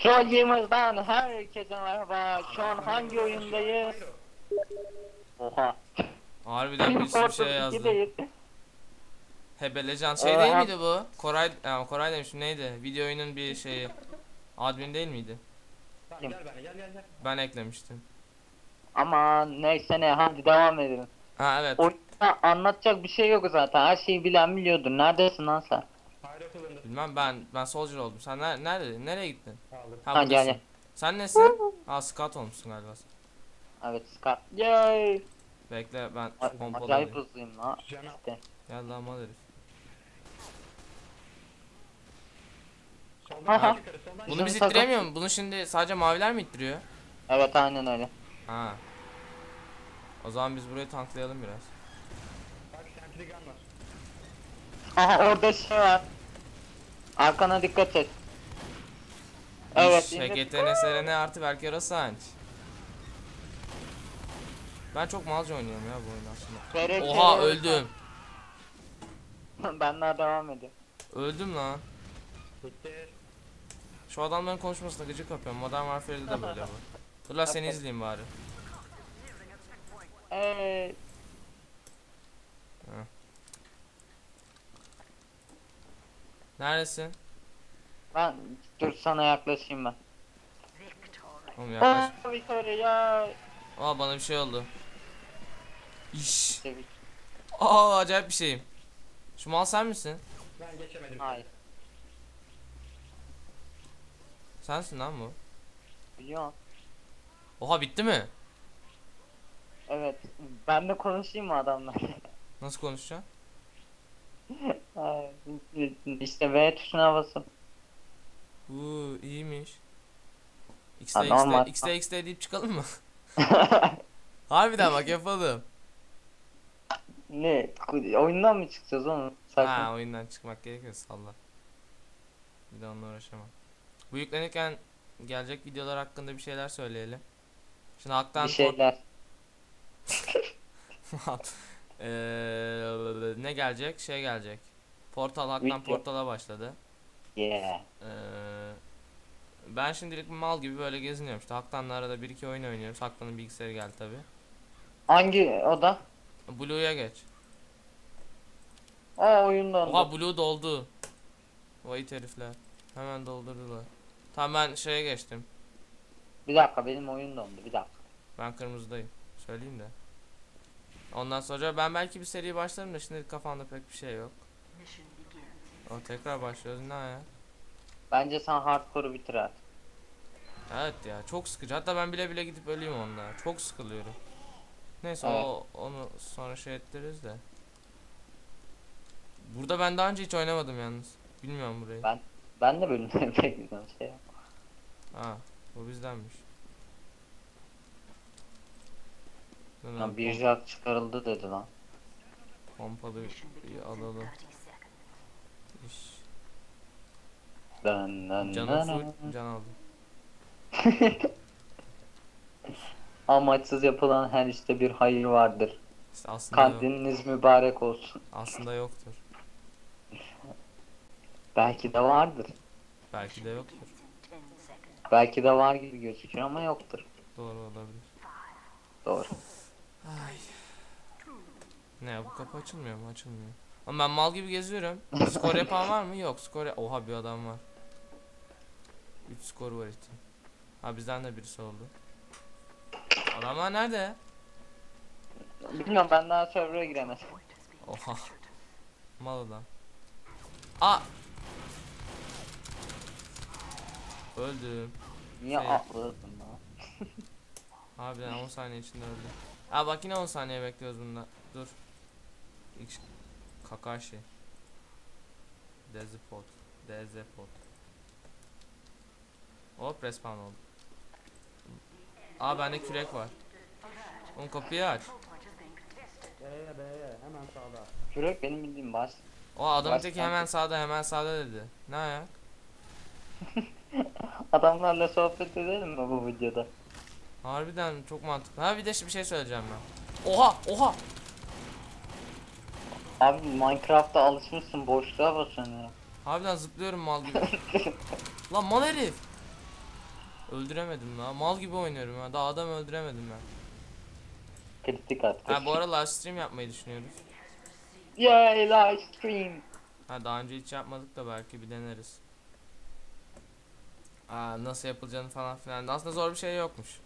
Troll Gamers'dan herkese merhaba. Şu an hangi oyundayız? Oha. Harbiden bir sürü şey yazdı. Hebelecan şey Aa, değil miydi bu? Koray, yani Koray demişim neydi? Video oyunun bir şeyi. Admin değil miydi? Gel bana gel gel gel. Ben eklemiştim. Ama neyse ne hadi devam edelim. Ha evet. Oyunda anlatacak bir şey yok zaten. Her şeyi bilen biliyordur. Neredesin lan sen? Kılındı. Bilmem ben ben soldier oldum. Sen ner nerede? Nereye gittin? Aldım. Ha, Ha, gel, gel. Sen nesin? Ha scout olmuşsun galiba. sen. Evet Scott. Yay. Bekle ben şu pompalı Acayip hızlıyım lan. Cana. İşte. Gel lan mal herif. Aha. Bunu biz ittiremiyor mu? Bunu şimdi sadece maviler mi ittiriyor? Evet aynen öyle. Ha. O zaman biz burayı tanklayalım biraz. Bak sentry gun var. Aha orada şey var. Arkana dikkat et. Evet. HGTN SRN artı Berker Asanç. Ben çok malca oynuyorum ya bu oyunu aslında. Kere Oha öldüm. ben daha devam ediyorum. Öldüm lan. Şu adamların konuşmasına gıcık kapıyorum. Modern Warfare'de de böyle bu. Dur lan seni izleyeyim bari. Eee. Neredesin? Ben dur sana yaklaşayım ben. Oğlum yaklaş. Aa, Victoria ya. Aa bana bir şey oldu. İş. Aa acayip bir şeyim. Şu mal sen misin? Ben geçemedim. Hayır. Sensin lan bu. Biliyorum. Oha bitti mi? Evet. Ben de konuşayım mı adamla? Nasıl konuşacaksın? İşte V tuşuna basın. Uuu iyiymiş. X'de X'de. X'de X'de deyip çıkalım mı? Harbiden bak yapalım. ne? Oyundan mı çıkacağız oğlum? Saçma. Ha oyundan çıkmak gerekiyor salla. Bir de onunla uğraşamam. Bu yüklenirken gelecek videolar hakkında bir şeyler söyleyelim. Şimdi Hak'tan bir şeyler. Eee, ne gelecek? Şey gelecek. Portal Hak'tan portala başladı. Yeah. Eee, ben şimdilik mal gibi böyle geziniyorum. İşte Hak'tan'la arada bir iki oyun oynuyoruz. Hak'tan'ın bilgisayarı geldi tabi. Hangi oda? Blue'ya geç. Aa oyundan. Oha Blue doldu. Vay herifler. Hemen doldurdular. Tamam ben şeye geçtim. Bir dakika benim oyun dondu. Bir dakika. Ben kırmızıdayım. Söyleyeyim de. Ondan sonra ben belki bir seri başlarım da şimdi kafamda pek bir şey yok. O tekrar başlıyoruz ne ya? Bence sen hardcore'u bitir artık. Evet ya çok sıkıcı. Hatta ben bile bile gidip öleyim onunla. Çok sıkılıyorum. Neyse Evet. o onu sonra şey ettiririz de. Burada ben daha önce hiç oynamadım yalnız. Bilmiyorum burayı. Ben- Ben de bölümleri pek güzel şey yok. Ha, bu bizdenmiş. Lan, bir jack çıkarıldı dedi lan. pompalı bir alalım. İş. Canım dın full dın. can aldım. Amaçsız yapılan her işte bir hayır vardır. İşte aslında yok, Kandiliniz mübarek olsun. aslında yoktur. Belki de vardır. Belki de yoktur. Belki de var gibi gözüküyor ama yoktur. Doğru olabilir. Doğru. Ay. Ne bu kapı açılmıyor mu? Açılmıyor. Ama ben mal gibi geziyorum. Skor yapan var mı? Yok. Skor Oha bir adam var. 3 skor var işte. Ha bizden de birisi oldu. Adamlar nerede? Bilmiyorum ben daha server'a giremedim. Oha. Mal adam. Aa. Öldüm. Niye Şey- atladın lan? Harbiden 10 saniye içinde öldüm. Aa bak yine 10 saniye bekliyoruz bunda. Dur. X Kakashi. Dezipot. Dezepot. Hop respawn oldu. Aa bende kürek var. Oğlum kapıyı aç. B'ye B'ye hemen sağda. Kürek benim bildiğim baş. O Baş teki hemen sağda hemen sağda dedi. Ne ayak? Adamlarla sohbet edelim mi bu videoda? Harbiden çok mantıklı. Ha bir de bir şey söyleyeceğim ben. Oha oha. Abi Minecraft'ta alışmışsın boşluğa basıyorsun ya. Harbiden zıplıyorum mal gibi. Lan mal herif. Öldüremedim lan. Mal gibi oynuyorum ha. Daha adam öldüremedim ben. Kritik attı. Ha bu ara live stream yapmayı düşünüyoruz. Yay live stream. Ha daha önce hiç yapmadık da belki bir deneriz. Aa, nasıl yapılacağını falan filan. Aslında zor bir şey yokmuş.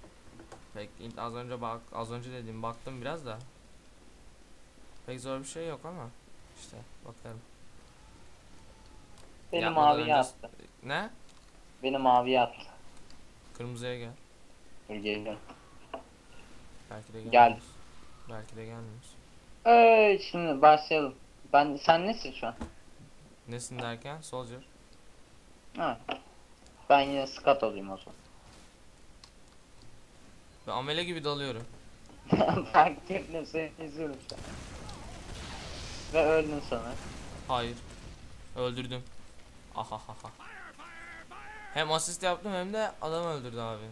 Pek az önce bak az önce dediğim baktım biraz da. Pek zor bir şey yok ama işte bakarım. Beni Yapmadan maviye önce- attı. Ne? Beni maviye attı. Kırmızıya gel. Dur geliyorum. Belki de Gel. gelmiyoruz. Belki de gelmiyoruz. Evet şimdi başlayalım. Ben sen nesin şu an? Nesin derken? Soldier. Ha. Ben yine skat olayım o zaman. Ve amele gibi dalıyorum. Fark ettim seni izliyorum şu an. Ve öldün sonra. Hayır. Öldürdüm. Ahahaha. Hem asist yaptım hem de adam öldürdü abi.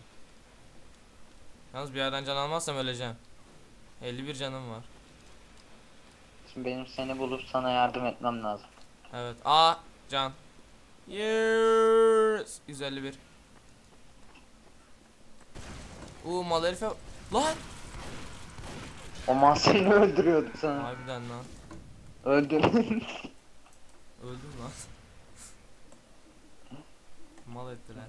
Yalnız bir yerden can almazsam öleceğim. 51 canım var. Şimdi benim seni bulup sana yardım etmem lazım. Evet. Aa can. Yes. 151. Uuu mal herife. Lan. O man seni öldürüyordu sana. Harbiden lan. Öldün. Öldüm lan. Mal ettiler.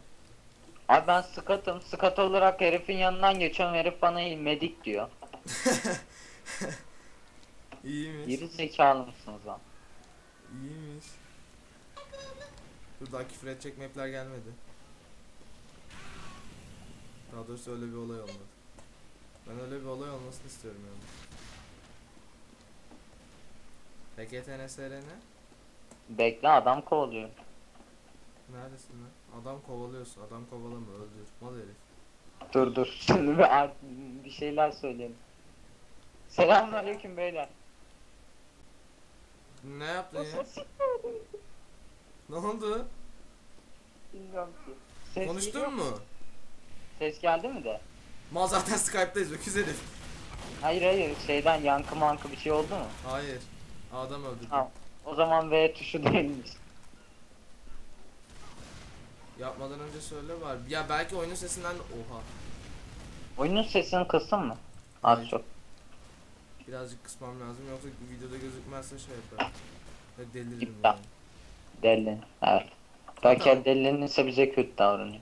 Abi ben skatım. Skat olarak herifin yanından geçiyorum. Herif bana medik diyor. İyiymiş. Geri zekalı mısınız lan? İyiymiş. Dur daha küfür edecek mapler gelmedi. Daha doğrusu öyle bir olay olmadı. Ben öyle bir olay olmasını istiyorum yani. PKTNSR ne? Bekle adam kovalıyor. Neredesin lan? Adam kovalıyorsun. Adam kovalama öldür. Mal herif. Dur dur. Şimdi bir, art- bir şeyler söyleyelim. Selamünaleyküm beyler. Ne yaptın ya? Ne oldu? Bilmiyorum ki. Ses geliyor Konuştun mu? Ses geldi mi de? Mal zaten Skype'dayız öküz herif. Hayır hayır şeyden yankı mankı bir şey oldu mu? Hayır. Adam öldürdü. Ha. O zaman V tuşu değilmiş. Yapmadan önce söyle var. Ya belki oyunun sesinden oha. Oyunun sesini kıssın mı? Az çok. Birazcık kısmam lazım yoksa videoda gözükmezse şey yaparım. Ve deliririm İptal. yani. Deli. Evet. Belki delilinirse bize kötü davranıyor.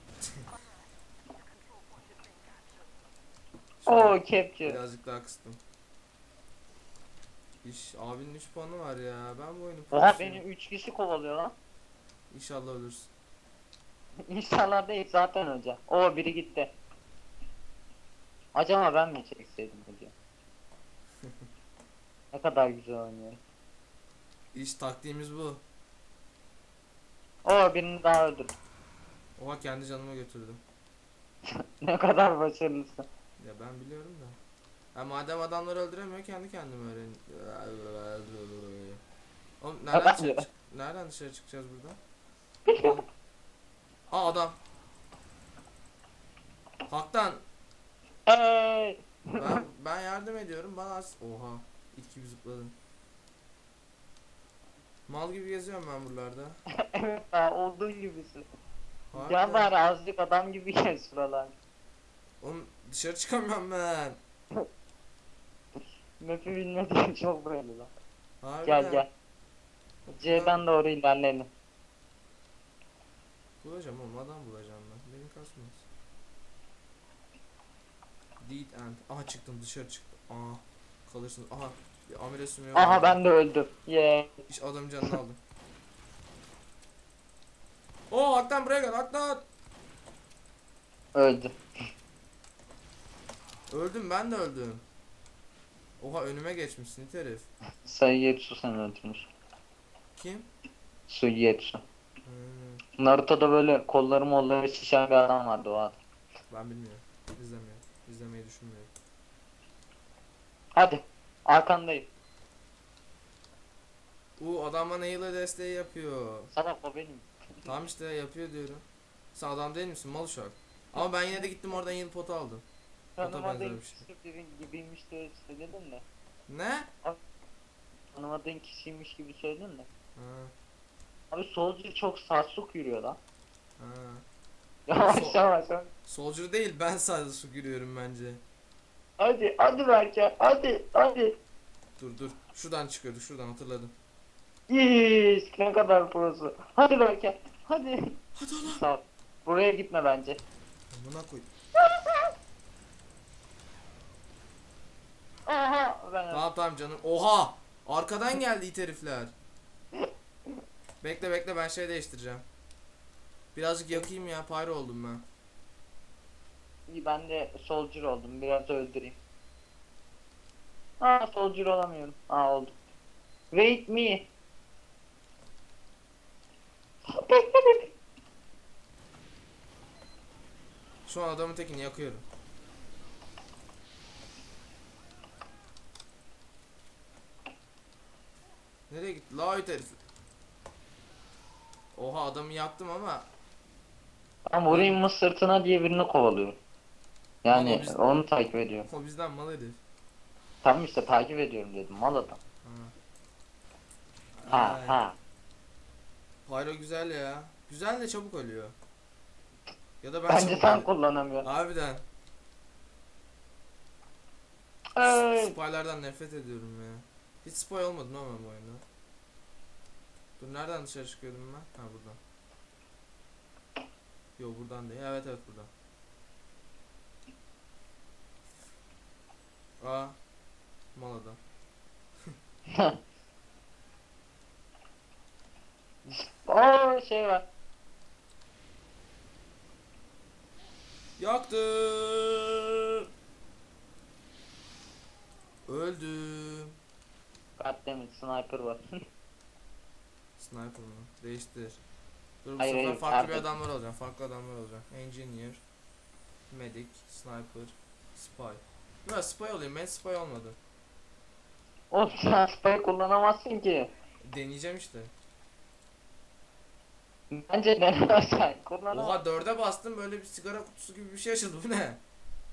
Şöyle Oo capture. Birazcık daha kıstım. İş abinin 3 puanı var ya. Ben bu oyunu Oha beni 3 kişi kovalıyor lan. İnşallah ölürsün. İnşallah değil zaten önce. Oo biri gitti. Acaba ben mi çekseydim video? ne kadar güzel oynuyor. İş taktiğimiz bu. Oo birini daha öldürdüm. Oha kendi canıma götürdüm. ne kadar başarılısın. Ya ben biliyorum da. Ha madem adamları öldüremiyor kendi kendime öğren. Oğlum nereden çık- nereden dışarı çıkacağız buradan? Aa adam. Haktan Hey! ben, ben yardım ediyorum bana as Oha it gibi zıpladın. Mal gibi geziyorum ben buralarda. evet ha olduğun gibisin. Gel bari azıcık adam gibi gel şuralar. Oğlum dışarı çıkamıyorum ben. Map'i bilmediğim çok belli lan. Harbiden. Gel gel. C'den doğru ilerleyelim. Bulacağım oğlum adam bulacağım ben. Beni kasmaz. Deed end. Aha çıktım dışarı çıktım. Aha kalırsın. Aha bir amele sümüğü Aha aldım. ben de öldüm. Yeah. İş adamın canını aldım. Oo Aktan buraya gel Aktan. Öldü. Öldüm ben de öldüm. Oha önüme geçmişsin it herif. Sayıyetsu seni öldürmüş. Kim? Suyetsu. Hmm, Naruto'da böyle kolları molları şişen bir adam vardı o adam. ben bilmiyorum. İzlemiyorum. İzlemeyi düşünmüyorum. Hadi. Arkandayım. Uuu adam bana healer desteği yapıyor. Salak o benim. Tamam işte yapıyor diyorum. Sen adam değil misin mal uşak? Ama ben yine de gittim oradan heal potu aldım. Tanımadığın benzer bir şey. biri gibiymiş diye söyledin de. Ne? Tanımadığın kişiymiş gibi söyledin de. Ha, Abi solcu çok sarsuk yürüyor lan. ha. Yavaş yavaş. Soldier değil ben sadece su giriyorum bence. Hadi hadi Berke hadi hadi. Dur dur. Şuradan çıkıyordu şuradan hatırladım. Yes ne kadar prosu. Hadi Berke hadi. Hadi oğlum. Sağ ol. Buraya gitme bence. Buna koy. Aha ben Tamam tamam canım. Oha! Arkadan geldi herifler. Bekle bekle ben şey değiştireceğim. Birazcık yakayım ya pyro oldum ben. İyi ben de soldier oldum biraz öldüreyim. Aa soldier olamıyorum. Aa oldum. Wait me. Şu an adamın tekini yakıyorum. Nereye gitti? La herif. Oha adamı yaktım ama Ben vurayım mı sırtına diye birini kovalıyorum. Yani Ama onu takip ediyorum. o bizden mal herif. Tamam işte takip ediyorum dedim mal adam. Ha ha. Pyro güzel ya. Güzel de çabuk ölüyor. Ya da ben Bence çabuk sen kullanamıyorsun. Harbiden. Spylardan nefret ediyorum ya. Hiç spy olmadım ama bu oyunda. Dur nereden dışarı çıkıyordum ben? Ha buradan. Yok buradan değil. Evet evet buradan. Aa. Mal adam. Oo şey var. Yaktı. Öldüm. Goddammit sniper var. Sniper mı? Değiştir. Dur bu Hayır, sefer hayır, farklı bir adamlar olacağım. Farklı adamlar olacağım. Engineer, Medic, Sniper, Spy. Ya spy olayım ben spy olmadı. Oğlum sen spy kullanamazsın ki. Deneyeceğim işte. Bence denemezsen kullanamazsın. Oha dörde bastım böyle bir sigara kutusu gibi bir şey açıldı bu ne?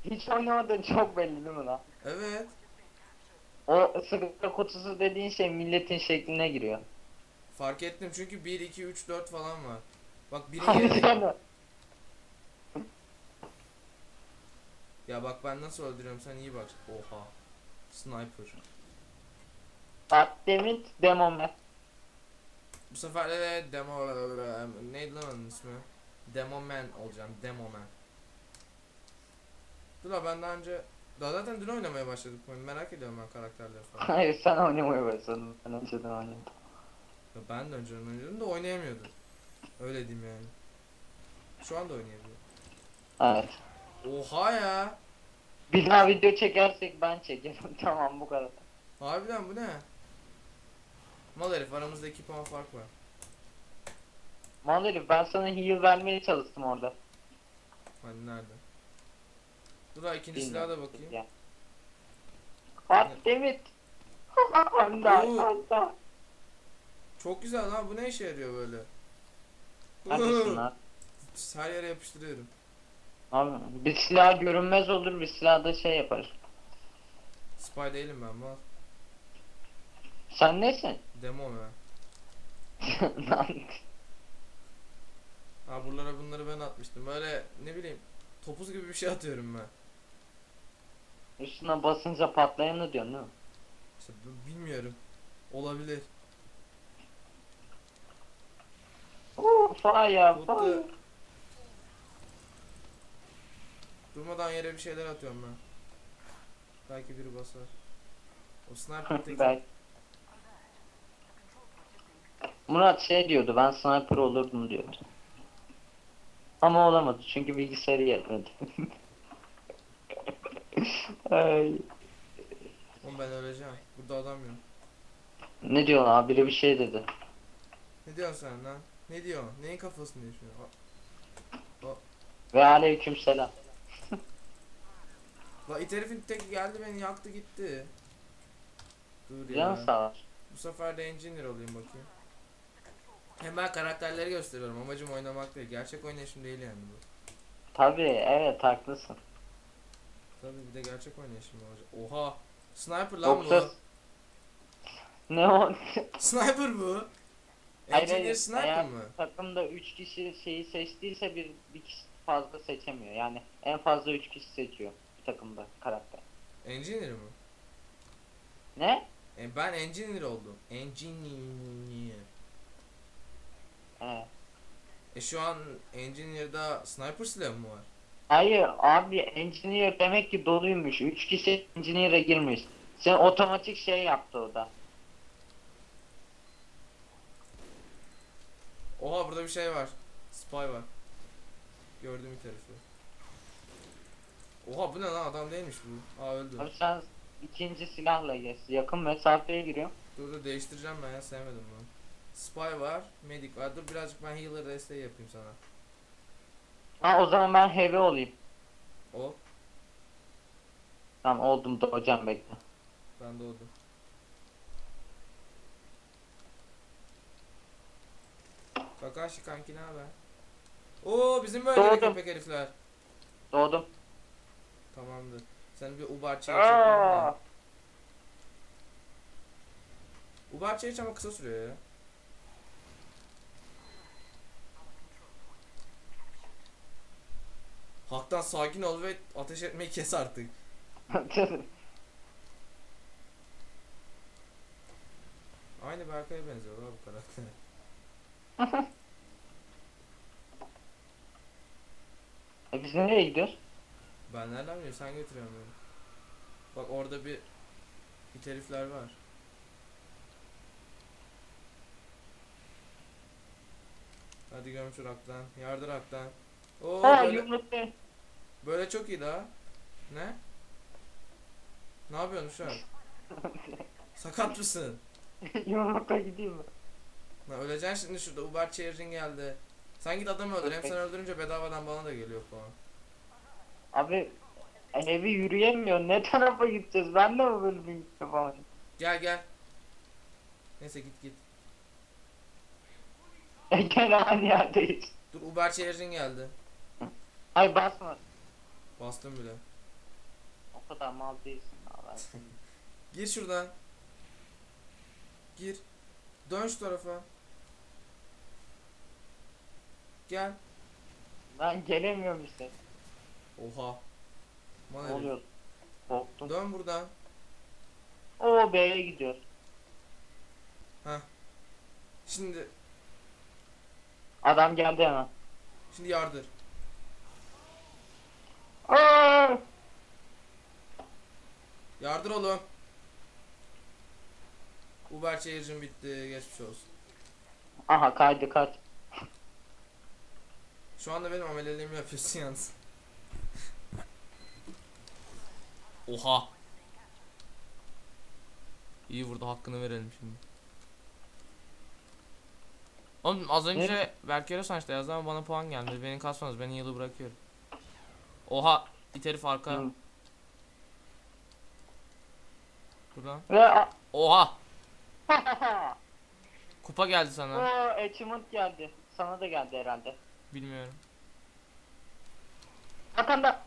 Hiç oynamadığın çok belli değil mi lan? Evet. O sigara kutusu dediğin şey milletin şekline giriyor. Fark ettim çünkü 1, 2, 3, 4 falan var. Bak biri sana. Ya bak ben nasıl öldürüyorum sen iyi bak. Oha. Sniper. Goddammit demo man. Bu sefer de demo neydi lan onun ismi? Demo Man olacağım. Demo Man. Dur la ben daha önce daha zaten dün oynamaya başladık. Merak ediyorum ben karakterleri falan. Hayır sen oynamaya başladın. Ben önceden oynadım. Ya ben de önceden oynuyordum da oynayamıyordum. Öyle diyeyim yani. Şu anda oynayabiliyorum. Evet. Oha ya. Bir daha video çekersek ben çekerim. tamam bu kadar. Harbiden bu ne? Mal herif aramızda 2 puan fark var. Mal herif ben sana heal vermeye çalıştım orada. Hani nerede? Dur ha ikinci silaha da bakayım. Ya. Goddammit. Anda Oo. anda. Çok güzel ha bu ne işe yarıyor böyle? Neredesin lan? Her yere yapıştırıyorum. Abi bir silah görünmez olur bir silah da şey yapar. Spy değilim ben mal. Sen nesin? Demo ya. Lan, Ha buralara bunları ben atmıştım. Böyle ne bileyim topuz gibi bir şey atıyorum ben. Üstüne basınca patlayanı diyorsun değil mi? İşte bilmiyorum. Olabilir. Oo fire. Durmadan yere bir şeyler atıyorum ben. Belki biri basar. O sniper. Belki. Murat şey diyordu ben sniper olurdum diyordu. Ama olamadı çünkü bilgisayarı yetmedi. Ay. Oğlum ben öleceğim. Burada adam yok. Ne diyorsun abi biri bir şey dedi. Ne diyorsun sen lan? Ne diyorsun? Neyin kafasını yaşıyorsun? Aa, Ve aleyküm selam. La it herifin teki geldi beni yaktı gitti. Dur ya. Sağ ol. Bu sefer de engineer olayım bakayım. Hem ben karakterleri gösteriyorum. Amacım oynamak değil. Gerçek oynayışım değil yani bu. Tabii evet haklısın. Tabii bir de gerçek oynayışım olacak. Oha. Sniper lan Yoksa bu. ne o? Sniper bu. Engineer sniper mı? takımda 3 kişi şeyi seçtiyse bir, bir kişi fazla seçemiyor. Yani en fazla 3 kişi seçiyor bir takımda karakter. Engineer mi? Ne? E, ben engineer oldum. Engineer. He. E şu an engineer'da sniper silah mı var? Hayır abi engineer demek ki doluymuş. 3 kişi engineer'e girmiş. Sen otomatik şey yaptı o da. Oha burada bir şey var. Spy var. Gördüm bir tarafı. Oha bu ne lan adam değilmiş bu. Aa öldü. Abi sen ikinci silahla geç. Yakın mesafeye giriyor. Dur dur değiştireceğim ben ya sevmedim bunu. Spy var, medic var. Dur birazcık ben healer desteği yapayım sana. Ha o zaman ben heavy olayım. O, Tamam oldum da hocam bekle. ben doğdum. Kakashi kanki ne haber? Oo bizim böyle Doğdum. köpek herifler. Doğdum. Tamamdır. Sen bir Aa, da. Uber çeyiz ama kısa sürüyor ya. Haktan sakin ol ve ateş etmeyi kes artık. Aynı Berkay'a benziyor bu karakter. e biz nereye gidiyoruz? Ben nereden biliyorum sen götürüyorsun beni. Bak orada bir it herifler var. Hadi göm şu raktan. Yardır raktan. Oo Ha böyle, yumruklu. böyle çok iyi daha. Ne? Ne yapıyorsun şu an? Sakat mısın? Yumrukla gideyim mi? Lan öleceksin şimdi şurada Uber Chair'in geldi. Sen git adamı öldür. Hem sen öldürünce bedavadan bana da geliyor falan. Abi evi yürüyemiyor. Ne tarafa gideceğiz? Ben de mi bir gideceğim falan? Gel gel. Neyse git git. E gene aynı yerdeyiz. Dur Uber Chair'in geldi. Ay basma. Bastım bile. O kadar mal değilsin abi. Gir şuradan. Gir. Dön şu tarafa. Gel. Ben gelemiyorum işte. Oha. Ne Bana herif. oluyor? Korktum. Dön buradan. Oo B'ye gidiyor. Şimdi Adam geldi hemen. şimdi yardır. Aa! Yardır oğlum. Uber Chair'cim bitti. Geçmiş olsun. Aha kaydı kaç. Şu anda benim ameliyeliğimi yapıyorsun yalnız. Oha. İyi vurdu hakkını verelim şimdi. Oğlum az önce Berkero Saç'ta yazdı ama bana puan gelmedi. Beni kasmanız ben yılı bırakıyorum. Oha it herif arka. Hı. Buradan. Oha. Kupa geldi sana. Oo achievement geldi. Sana da geldi herhalde. Bilmiyorum. Arkanda.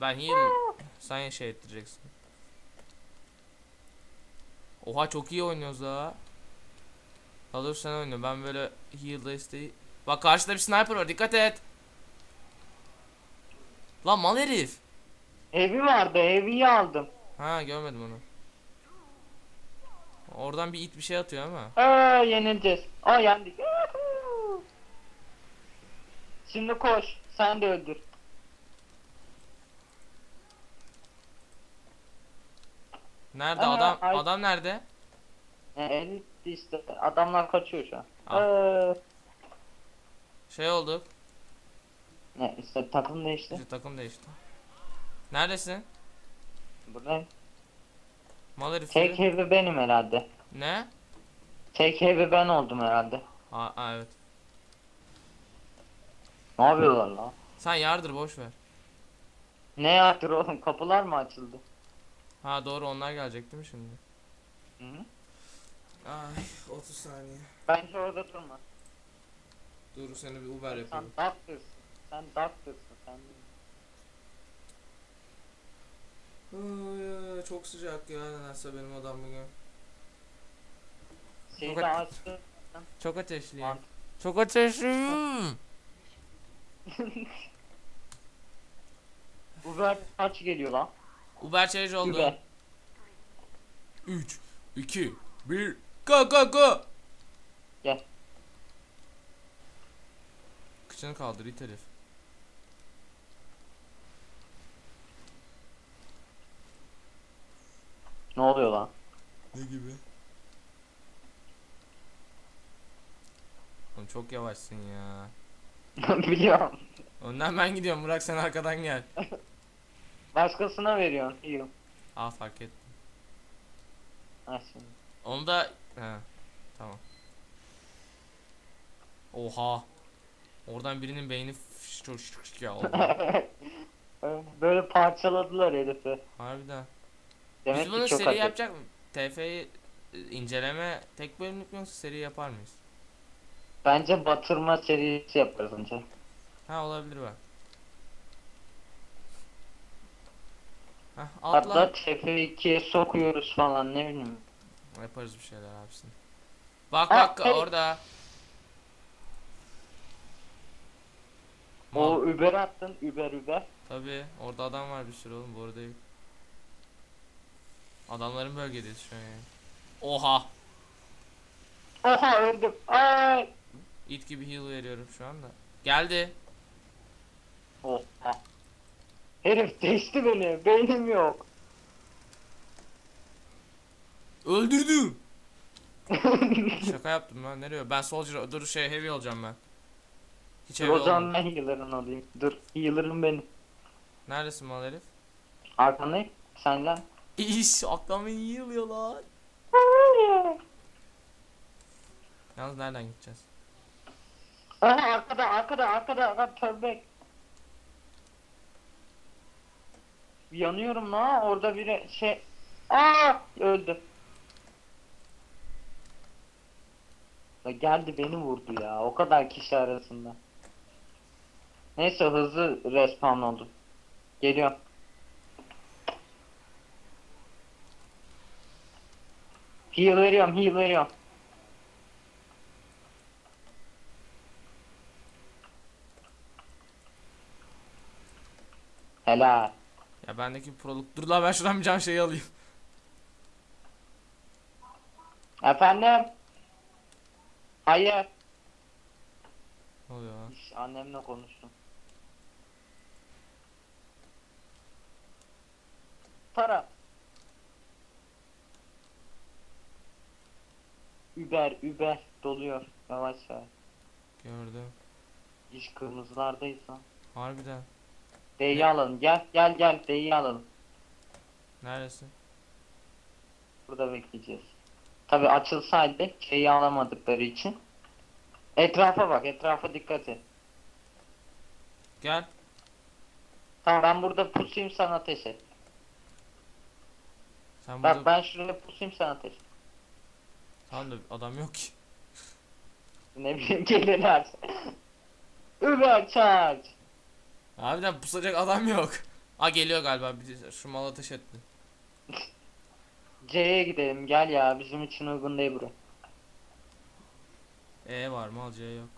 Ben heal sen şey ettireceksin. Oha çok iyi oynuyoruz ha. Doğrusu sen oynuyorsun. Ben böyle heal desteği. Bak karşıda bir sniper var. Dikkat et. Lan mal herif. Evi vardı. Eviyi aldım. Ha görmedim onu. Oradan bir it bir şey atıyor ama. Aa yenileceğiz. Aa yendik. Şimdi koş. Sen de öldür. Nerede Aa, adam? ay- Adam nerede? E, elit işte. Adamlar kaçıyor şu an. Ah. Ee, Şey olduk. ne işte takım değişti. İşte takım değişti. Neredesin? Buradayım. Mal Tek herifleri. heavy benim herhalde. Ne? Tek heavy ben oldum herhalde. Ha, ha evet. Ne yapıyorlar lan? Sen yardır boş ver. Ne yaptır oğlum? Kapılar mı açıldı? Ha doğru onlar gelecek değil mi şimdi? Hı -hı. Ay 30 saniye. Bence orada durma. Dur seni bir Uber Sen yapalım. doctor'sın. Sen doctor'sın. Sen Ay, çok sıcak ya nedense benim odam bugün. şeyi Çok açtı. Çok ateşli ya. Mant- Çok ateşli. Uber kaç geliyor lan? Uber Challenge oldu. Uber. 3, 2, 1, go go go. Gel. Kıçını kaldır it herif. Ne oluyor lan? Ne gibi? Oğlum çok yavaşsın ya. Biliyorum. Önden ben gidiyorum Burak sen arkadan gel. Başkasına veriyorsun. İyi. Aa fark ettim. Ha şimdi. Onu da he tamam. Oha. Oradan birinin beyni fış- çok şık ya oldu. Böyle parçaladılar herifi. Harbiden. Demek Biz bunu seri yapacak mı? TF'yi e, inceleme tek bölümlük mü yoksa seri yapar mıyız? Bence batırma serisi yaparız önce. Ha olabilir bak. Hah atla. Hatta TF2'ye sokuyoruz falan ne bileyim. Yaparız bir şeyler abisini. Bak Ha, bak hey. orada. O Uber attın Uber Uber. Tabi orada adam var bir sürü oğlum bu arada yok. Adamların bölgedeyiz şu an yani. Oha. Oha öldüm. Ay. It gibi heal veriyorum şu anda. Geldi. Oha. Herif değişti beni. Beynim yok. Öldürdüm. Şaka yaptım lan nereye? Ben soldier dur şey heavy olacağım ben. Hiç heavy o zaman ben healer'ın olayım. Dur healer'ım benim. Neredesin mal herif? Arkandayım. Sen lan. İş aklımı yığılıyor lan. Yalnız nereden gideceğiz? Aha arkada arkada arkada arkada tövbe. Yanıyorum la orada biri şey Aa öldü. Ya geldi beni vurdu ya o kadar kişi arasında. Neyse hızlı respawn oldu. Geliyorum. Heal veriyorum heal veriyorum. Helal. Ya bendeki proluk. Dur lan ben şuradan bir can şeyi alayım. Efendim? Hayır. Ne oluyor lan? İş, annemle konuştum. Para. Uber, Uber doluyor. Yavaş yavaş. Gördüm. İş kırmızılardayız lan. Harbiden. D'yi alalım. Gel, gel, gel. D'yi alalım. Neredesin? Burada bekleyeceğiz. Tabi açılsaydı şeyi alamadıkları için. Etrafa bak, etrafa dikkat et. Gel. Tamam ben burada pusayım sana ateş et. Sen Bak burada... ben şuraya pusayım sana ateş et. Tamam da adam yok ki. Ne bileyim gelirler. Uber charge. Harbiden pusacak adam yok. Aa geliyor galiba. Bir şu mal ateş etti. C'ye gidelim gel ya bizim için uygun değil bura. E var mal C yok.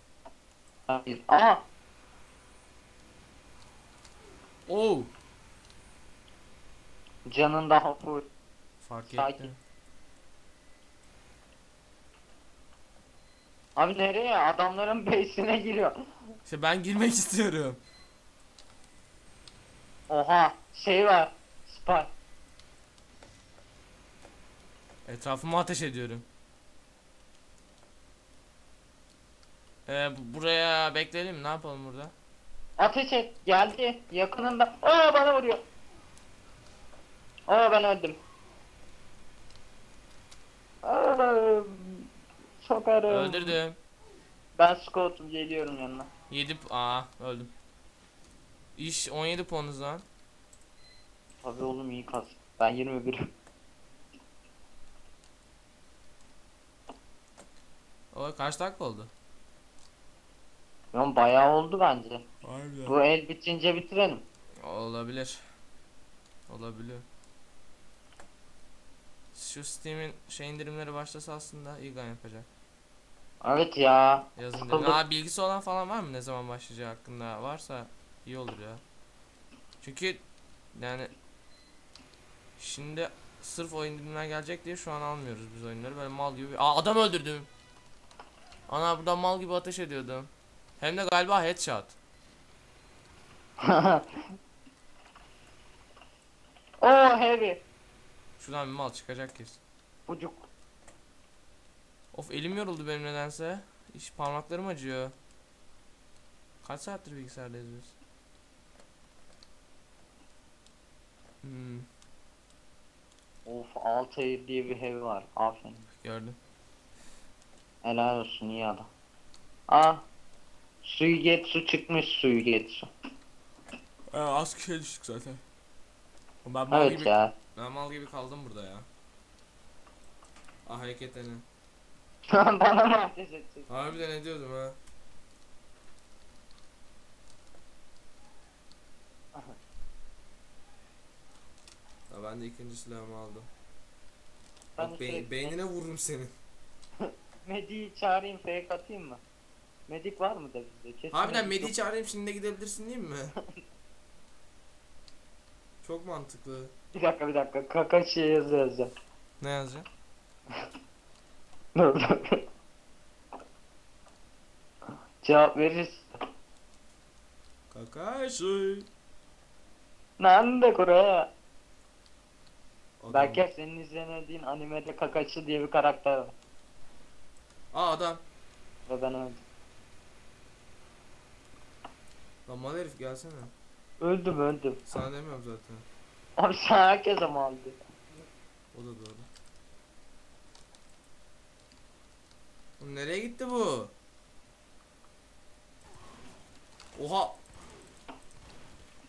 Hayır. Aha Oo. canın daha full. Fark Sakin. ettim. Abi nereye? Adamların base'ine giriyor. İşte ben girmek istiyorum. Oha şey var. Spy. Etrafıma ateş ediyorum. Ee, bu- buraya bekleyelim? Ne yapalım burada? Ateş et. Geldi. Yakınında. Aa bana vuruyor. Aa ben öldüm. Aa, sokarım. Öldürdüm. Ben Scott'um geliyorum yanına. 7 aa öldüm. İş 17 puanız lan. Tabii oğlum iyi kas. Ben 21'im. O kaç dakika oldu? Lan bayağı oldu bence. Harbiden. Bu el bitince bitirelim. Olabilir. Olabilir. Şu Steam'in şey indirimleri başlasa aslında iyi gan yapacak. Evet ya. Yazın. Aa bilgisi olan falan var mı ne zaman başlayacağı hakkında? Varsa iyi olur ya. Çünkü yani şimdi sırf oyun dilimler gelecek diye şu an almıyoruz biz oyunları. Böyle mal gibi. Aa adam öldürdüm. Ana burada mal gibi ateş ediyordum. Hem de galiba headshot. oh heavy. Şuradan bir mal çıkacak kesin. Bucuk. Of elim yoruldu benim nedense. İş parmaklarım acıyor. Kaç saattir bilgisayardayız biz? Hmm, Of Altair diye bir heavy var. Aferin. gördüm. Helal olsun iyi adam. Ah. Suigetsu çıkmış Suigetsu. Ee, az kişiye düştük zaten. Ben mal Evet gibi ya. ben mal gibi kaldım burada ya. Ah hareketlerini. Bana mı ateş edecek? Harbiden ediyordum ha. Ben de ikinci silahımı aldım. Ben Bak be- beynine vururum senin. Medi'yi çağırayım fake atayım mı? Medik var mı da bizde? Kesin Harbiden Medi'yi çağırayım şimdi de gidebilirsin değil mi? Çok mantıklı. Bir dakika bir dakika. Kakaşi'ye yazı yazacağım. Ne yazacağım? Cevap veririz. Kakashi. Nande kure. Belki senin izlemediğin animede Kakashi diye bir karakter var. Aa adam. Ve ben öldüm. Lan mal herif gelsene. Öldüm öldüm. Sana demiyorum zaten. Abi sen herkese mi aldı? O da doğru. Oğlum nereye gitti bu? Oha.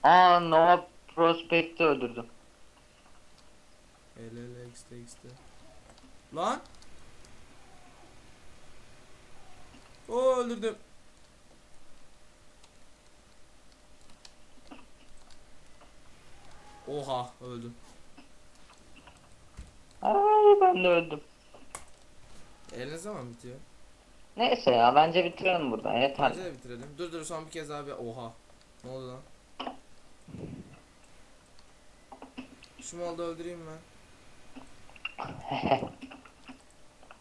Aa Nova Prospect'i öldürdüm. El el x'te x'te. Lan. O öldürdüm. Oha öldüm. Ay ben de öldüm. El ne zaman bitiyor? Neyse ya bence bitirelim burada. Yeter. Bence de bitirelim. Dur dur son bir kez bir oha. Ne oldu lan? Şu malı da öldüreyim ben.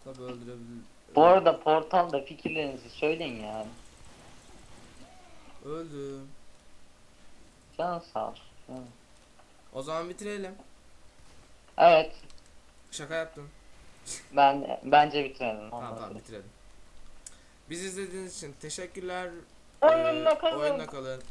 Tabi öldürebilir. Bu arada portalda fikirlerinizi söyleyin yani. Öldüm. Can sağ. Hı. O zaman bitirelim. Evet. Şaka yaptım. Ben bence bitirelim. Tamam tamam bitirelim. Biz izlediğiniz için teşekkürler. Oyunla Ee, kalın. Oyunla kalın.